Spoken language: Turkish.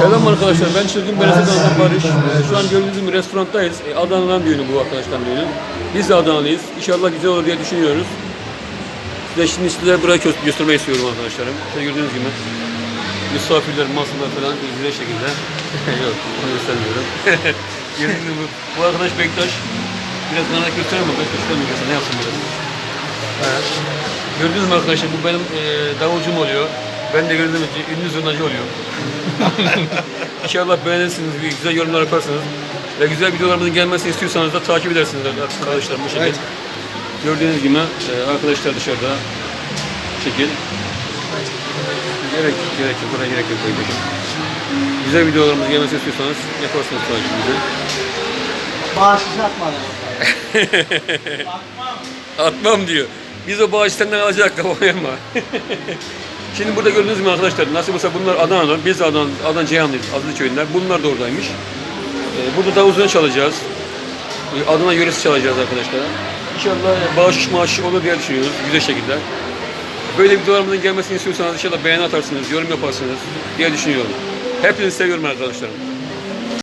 Selam arkadaşlar, ben Çılgın Bereset Adnan Barış. Ee, Şu an gördüğünüz gibi restorandayız. Ee, Adana'dan düğünü bu arkadaşlar düğünü. Biz de Adanalıyız. İnşallah güzel olur diye düşünüyoruz. Size şimdi size burayı gö- göstermeyi istiyorum arkadaşlarım. İşte gördüğünüz gibi misafirler, masalar falan güzel şekilde. Yok, onu göstermiyorum. gördüğünüz gibi bu arkadaş Bektaş. Biraz bana göstereyim mi? Bektaş göstermiyor. Ne yapsın biraz? Evet. Gördüğünüz mü arkadaşlar bu benim e, davulcum oluyor. Ben de gördüğünüz gibi ünlü zurnacı oluyor. İnşallah beğenirsiniz, güzel yorumlar yaparsınız. Ve güzel videolarımızın gelmesini istiyorsanız da takip edersiniz arkadaşlar bu şekilde. Gördüğünüz gibi e, arkadaşlar dışarıda şekil. Gerek yok, gerek yok, buraya gerek yok. Güzel videolarımızın gelmesini istiyorsanız yaparsınız takibimizi. Bağışış atmadı. Atmam diyor. Biz o bağış senden alacak kafaya mı? Şimdi burada gördüğünüz gibi arkadaşlar nasıl olsa bunlar Adana'dan, biz Adana, Adana Ceyhanlıyız, Azlı köyünden. Bunlar da oradaymış. Ee, burada da uzun çalacağız. Ee, Adana yöresi çalacağız arkadaşlar. İnşallah bağış maaşı olur diye düşünüyoruz güzel şekilde. Böyle videolarımızın gelmesini istiyorsanız inşallah beğeni atarsınız, yorum yaparsınız diye düşünüyorum. Hepinizi seviyorum arkadaşlarım.